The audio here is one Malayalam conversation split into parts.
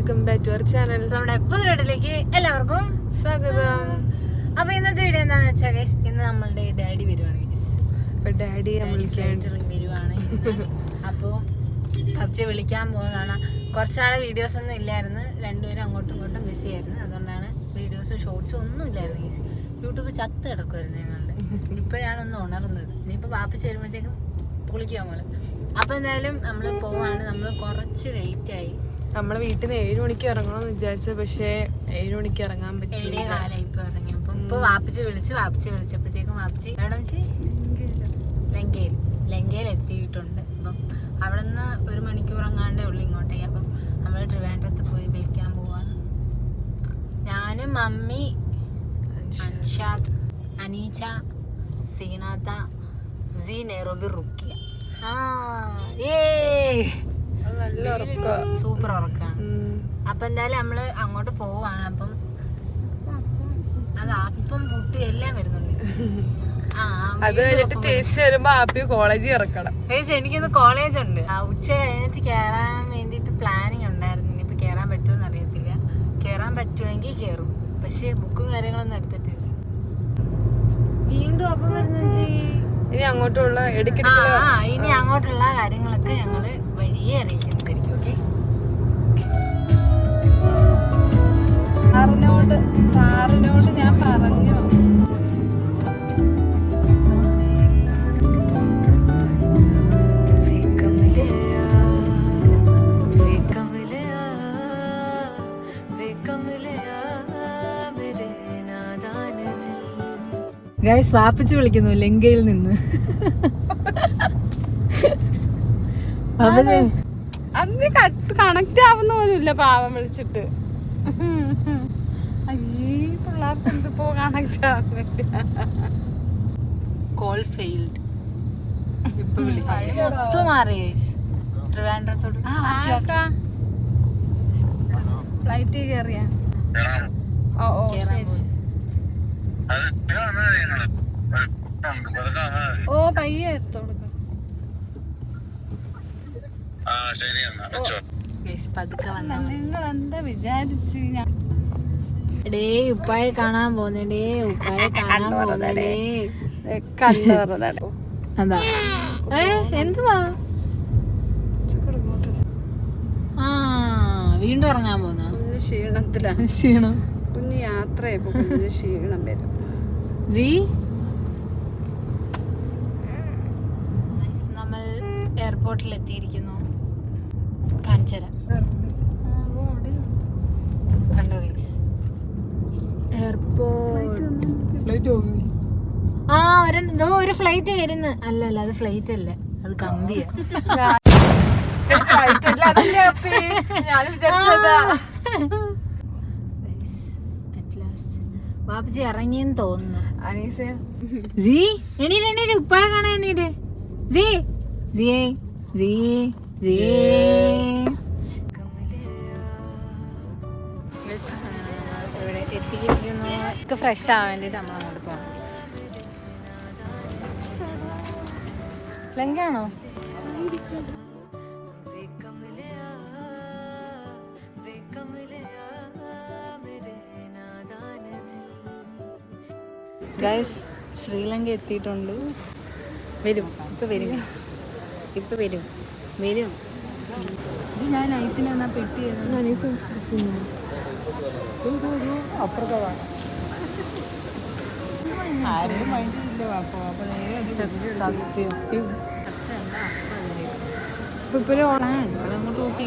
Welcome back to our channel. നമ്മുടെ പുതിയട്ടിലേക്ക് എല്ലാവർക്കും സ്വാഗതം. അപ്പൊ ഇന്നത്തെ വീഡിയോ എന്താന്ന് വെച്ചാൽ ഗൈസ് ഇന്ന് നമ്മളുടെ ഡാഡി വരുവാണ് ഗൈസ് അപ്പൊ ഡാഡി വിളിക്കാൻ വരുവാണ്. അപ്പോൾ അബ്ജെ വിളിക്കാൻ പോകുന്നതാണ് കുറച്ചാളെ വീഡിയോസ് ഒന്നും ഇല്ലായിരുന്നു. രണ്ടുപേരും അങ്ങോട്ടും ഇങ്ങോട്ടും ബിസി ആയിരുന്നു. അതുകൊണ്ടാണ് വീഡിയോസും ഷോർട്സും ഒന്നും ഇല്ലായിരുന്നു ഗൈസ് യൂട്യൂബ് ചത്ത് കിടക്കുമായിരുന്നു ഞങ്ങളുടെ. ഇപ്പോഴാണ് ഒന്ന് ഉണർന്നത്. ഇനിയിപ്പോൾ പാപ്പ ചേരുമ്പോഴത്തേക്കും പൊളിക്കാൻ പോലെ. അപ്പോൾ എന്തായാലും നമ്മൾ പോവാണ്. നമ്മൾ കുറച്ച് ലേറ്റ് ആയി. നമ്മളെ വീട്ടിൽ നിന്ന് ഏഴ് മണിക്ക് ഇറങ്ങണം എന്ന് വിചാരിച്ച പക്ഷേ ഏഴ് മണിക്ക് ഇറങ്ങാൻ പറ്റില്ല കാലായി ഇപ്പൊ ഇറങ്ങി. അപ്പൊ ഇപ്പൊ വാപ്പിച്ച് വിളിച്ച് വാപ്പിച്ച് വിളിച്ചപ്പോഴത്തേക്കും വാപ്പിച്ച് എവിടെ ലങ്കയിൽ ലങ്കയിൽ എത്തിയിട്ടുണ്ട്. അപ്പം അവിടെ നിന്ന് ഒരു മണിക്കൂർ അങ്ങാണ്ടേ ഉള്ളു ഇങ്ങോട്ടേക്ക്. അപ്പം നമ്മൾ ട്രിവാൻഡ്രത്ത് പോയി വിളിക്കാൻ പോവാണ്. ഞാനും മമ്മി അൻഷാദ്. അനീച്ച സീനാത്ത സി നെറോബി റുക്കിയ. ആ ഏ നല്ല ഉറക്കം. സൂപ്പർ ഉറക്കാണ് അപ്പൊ എന്തായാലും നമ്മൾ അങ്ങോട്ട് പോവാണ്. അപ്പം അത് അപ്പം പുട്ട് എല്ലാം വരുന്നുണ്ട്. അത് കഴിഞ്ഞിട്ട് തിരിച്ചു വരുമ്പോ ആപ്പി കോളേജിൽ ഇറക്കണം. ചേച്ചി എനിക്കിന്ന് കോളേജ് ഉണ്ട്. ഉച്ച കഴിഞ്ഞിട്ട് കേറാൻ വേണ്ടിട്ട് പ്ലാനിങ് ഉണ്ടായിരുന്നു. ഇനിയിപ്പൊ കേറാൻ പറ്റുമെന്ന് അറിയത്തില്ല. കേറാൻ പറ്റുമെങ്കിൽ കേറും. പക്ഷെ ബുക്കും കാര്യങ്ങളൊന്നും എടുത്തിട്ടില്ല. വീണ്ടും അപ്പം വരുന്ന ഇനി അങ്ങോട്ടുള്ള ഇനി അങ്ങോട്ടുള്ള കാര്യങ്ങളൊക്കെ ഞങ്ങൾ വഴിയേ അറിയിക്കുന്നതായിരിക്കും ഗൈസ് വാപ്പിച്ച് വിളിക്കുന്നു ലങ്കയിൽ നിന്ന്. അന്ന് കണക്ട് ആവുന്ന പോലുമില്ല പാവം വിളിച്ചിട്ട്. അയ്യേ പിള്ളേർക്ക് എന്തിപ്പോ കണക്ട് ആവുന്നില്ല. കോൾ ഫെയിൽഡ് ഇപ്പൊ വിളിക്കാം. ഒത്തു മാറി ഗൈസ് ട്രിവാൻഡ്രത്തോട്ട് ഫ്ലൈറ്റ് കയറിയാ ഓ ഓ ശരി. ഓ പയ്യെ എടുത്തു കൊടുക്കാം ഗൈസ് പതുക്കെ വന്നാ മതി. നിങ്ങൾ എന്താ വിചാരിച്ച് ഞാൻ ഡേ ഉപ്പായെ കാണാൻ പോന്നേ. ഉപ്പായെ കാണാൻ പോന്നേ. അതാ. ഏ എന്തുവാ? ആ വീണ്ടും ഉറങ്ങാൻ പോന്ന? ക്ഷീണത്തിലാണ് ക്ഷീണത്തിലാ. ക്ഷീണം. കുഞ്ഞ് കുഞ്ഞിന് ക്ഷീണം വരും. സി നമ്മൾ എയർപോർട്ടിൽ എത്തിയിരിക്കുന്നു. കാണിച്ചുതരാം. കണ്ടോ ഗൈസ് എയർപോർട്ട് ആ ഒരു ഫ്ലൈറ്റ് വരുന്നു. അല്ല അല്ല അത് ഫ്ലൈറ്റ് അല്ല. അത് കമ്പിയാ. വാപ്പച്ചി ഇറങ്ങിയെന്ന് തോന്നുന്നു. ഉപ്പായ കാണാൻ ജീ സിയേ ഇവിടെ എത്തിയിരിക്കുന്നു. ഒക്കെ ഫ്രഷ് ആവാൻ വേണ്ടിയിട്ട് നമ്മൾ അങ്ങോട്ട് പോകണം ലങ്കാണോ ഗൈസ് ശ്രീലങ്ക എത്തിയിട്ടുണ്ട്. വരും. ഇപ്പം വരും. ഇപ്പം വരും. വരും. ഇത് ഞാൻ ഐസിന് എന്നാൽ പെട്ടി സത്യം. ഇപ്പൊ ഇപ്പൊ അങ്ങോട്ട് നോക്കി.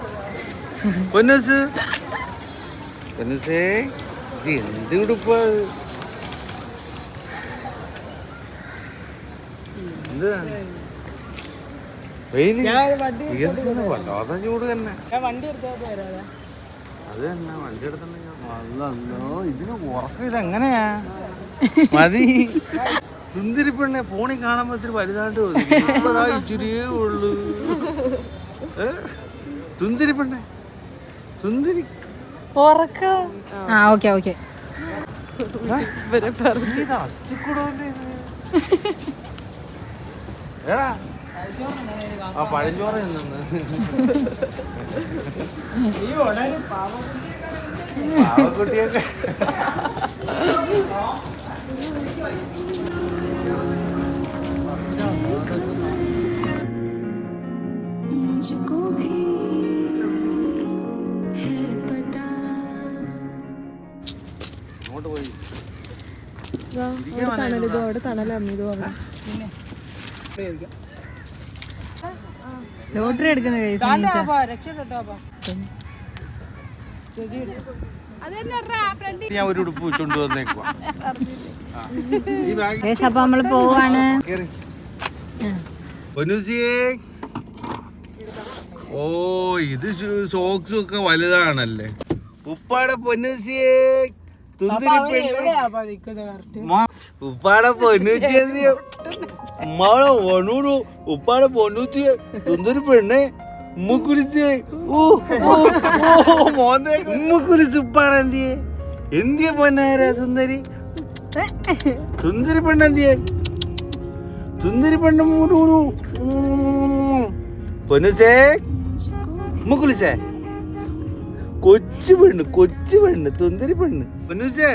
പൊന്നുസു? പൊന്നസേ ഇത് എന്ത് ഉടുപ്പ വല്ലാതെ ചൂട് തന്നെ. അത് തന്നെ വണ്ടി എടുത്തിട്ടുണ്ടെങ്കിൽ അല്ലോ ഇതിന് ഉറക്കം ഇതെങ്ങനെയാ? മതി. സുന്ദരി പെണ്ണെ ഫോണിൽ കാണുമ്പോ ഇത്തിരി വലുതായിട്ട് ഇച്ചിരിയേ ഉള്ളു. തുന്തിരി പെണ്ണെ ആ ഓക്കെ ഓക്കെ. ഇവരെ അവിടെ അവിടെ ലോട്ടറി എടുക്കുന്ന ഞാൻ ഒരു ഉടുപ്പ് വെച്ചോണ്ട് വന്നേക്കുവാ. അപ്പൊ നമ്മൾ പോവാണ്. ഓ ഇത് സോക്സും ഒക്കെ വലുതാണല്ലേ. ഉപ്പാടെ പൊന്നൂസിയേ. ഉപ്പാടെ പൊന്നു എന്തിയോ ഉമ്മാടെ ഒണൂണു ഉപ്പാടെ പൊന്നൂച്ചി തുന്തൊരു പെണ്ണെ? ഉമ്മ കുരിച്ച് ഉപ്പാടെ എന്തിയെ? എന്തിയെ പൊന്നാര സുന്ദരി? സുന്ദരി പെണ്ണെന്തിയെ സുന്ദരി പെണ്ണ് മൂടൂടു പൊന്നുസേ. ഉമ്മ കുളിച്ചേ കൊച്ചു പെണ്ണ് കൊച്ചു പെണ്ണ് തുന്തിരി പെണ്ണ്. പൊന്നുസേ.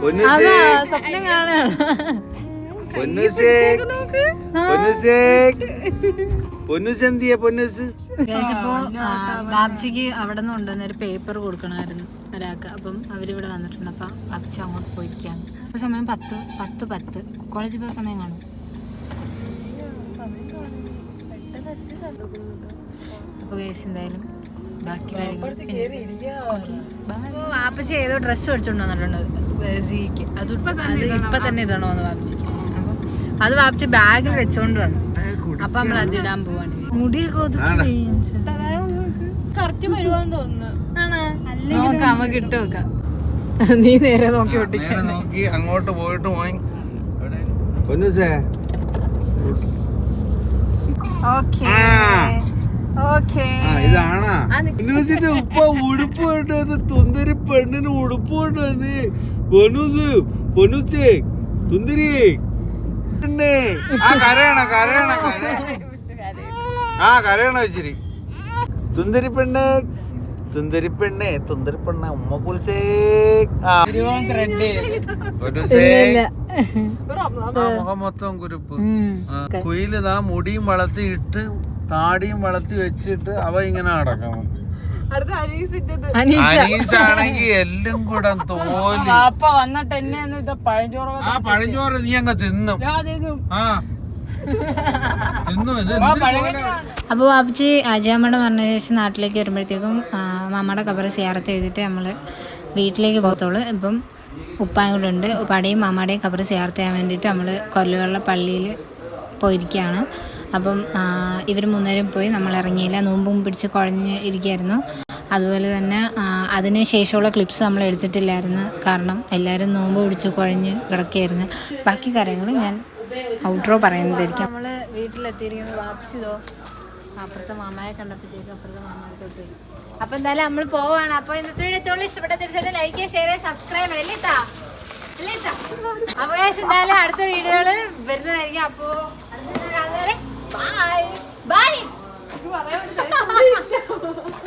പൊന്നുസേ. സ്വപ്നം കാണാണ്. പൊന്നുസേ. പൊന്നൂസേ. പൊന്നുസ് എന്തിയെ പൊന്നുസ്? കേസ് ഇപ്പോ ബാബ്ജിക്ക് അവിടെ നിന്ന് കൊണ്ടുവന്ന ഒരു പേപ്പർ കൊടുക്കണമായിരുന്നു ഒരാൾക്ക്. അപ്പം അവരിവിടെ വന്നിട്ടുണ്ട്. അപ്പം ബാബ്ജി അങ്ങോട്ട് പോയിരിക്കുകയാണ്. ഇപ്പൊ സമയം പത്ത് പത്ത് പത്ത്. കോളേജ് പോയ സമയം കാണും. അപ്പൊ കേസ് എന്തായാലും ബാക്കി വാപ്പച്ചി ഏതോ ഡ്രസ്സ് മേടിച്ചോണ്ട് വന്നിട്ടുണ്ട്. സിക്ക്. അത് ഇപ്പൊ അത് ഇപ്പൊ തന്നെ ഇടണോന്ന് വാപ്പച്ചിക്ക് അപ്പം അത് വാപ്പച്ചി ബാഗിൽ വെച്ചോണ്ട് വന്നു. അപ്പൊ നമ്മൾ അത് ഇടാൻ പോവാണ്. മുടി കറക്റ്റ് വരുവാന്ന് തോന്നുന്നു. നോക്കാം നമുക്ക് ഇട്ട് വെക്കാം നീ നേരെ നോക്കി നോക്കി അങ്ങോട്ട് പോയിട്ട് പോയി ഓക്കെ. ഇതാണാ. പൊന്നൂസിന്റെ ഉപ്പ ഉടുപ്പ് കൊണ്ടുവന്ന് തുന്തരി പെണ്ണിന് ഉടുപ്പ് കൊണ്ടുവന്ന് പൊന്നൂസ് പൊന്നൂസേ തുന്തിരി. പെണ്ണേ. ആ കരയണ കരയണ ആ കരയണ ഇച്ചിരി. തുന്തരി പെണ്ണേ തുന്തിരി പെണ്ണേ തുന്തിരി പെണ്ണ ഉമ്മ കുളിച്ചേ. ആ. മുഖം മൊത്തം കുരുപ്പ്. കുയിലിതാ മുടിയും വളർത്തി ഇട്ട് താടിയും വളർത്തി വെച്ചിട്ട് അവ ഇങ്ങനെ നടക്കണം. അടുത്ത അനീസിന്റെ അനീസാണെങ്കി എല്ലാം കൂടെ തോലി. അപ്പ വന്നിട്ട് എന്നെ പഴഞ്ചോറ് ആ പഴഞ്ചോറ് നീ അങ്ങ് തിന്നും. ആ? അപ്പോൾ വാപ്പച്ചി അജയമ്മയുടെ മരണ ശേഷം നാട്ടിലേക്ക് വരുമ്പോഴത്തേക്കും മാമ്മയുടെ കബറ് സിയാറത്ത് എഴുതിട്ട് നമ്മൾ വീട്ടിലേക്ക് പോകത്തുള്ളൂ. ഇപ്പം ഉപ്പായും കൂടെ ഉണ്ട്. ഉപ്പാടെയും മാമ്മയുടെയും കബറ് സിയാർത്ത് ചെയ്യാൻ വേണ്ടിയിട്ട് നമ്മൾ കൊല്ലുകളുടെ പള്ളിയിൽ പോയിരിക്കുകയാണ്. അപ്പം ഇവർ മൂന്നുപേരും പോയി നമ്മൾ ഇറങ്ങിയില്ല നോമ്പും പിടിച്ച് കുഴഞ്ഞ് ഇരിക്കുകയായിരുന്നു അതുപോലെ തന്നെ അതിന് ശേഷമുള്ള ക്ലിപ്സ് നമ്മൾ എടുത്തിട്ടില്ലായിരുന്നു. കാരണം എല്ലാവരും നോമ്പ് പിടിച്ച് കുഴഞ്ഞ് കിടക്കുകയായിരുന്നു. ബാക്കി കാര്യങ്ങൾ ഞാൻ ഔട്ട്രോ പറയുന്നതായിരിക്കും. നമ്മൾ വീട്ടിലെത്തിയിരിക്കുന്നത് വാപ്പിച്ചതോ അപ്പുറത്തെ മാമയെ കണ്ടപ്പോഴത്തേക്ക് അപ്പുറത്തെ മാമായിട്ട് അപ്പൊ എന്തായാലും നമ്മൾ പോവാണ്. അപ്പൊ ഇന്നത്തെ ഇഷ്ടപ്പെട്ട തീർച്ചയായിട്ടും ലൈക്ക് ഷെയർ സബ്സ്ക്രൈബ് അല്ലേ? അപ്പൊ എന്തായാലും അടുത്ത വീഡിയോകൾ വരുന്നതായിരിക്കും. അപ്പോ Bye! Bye!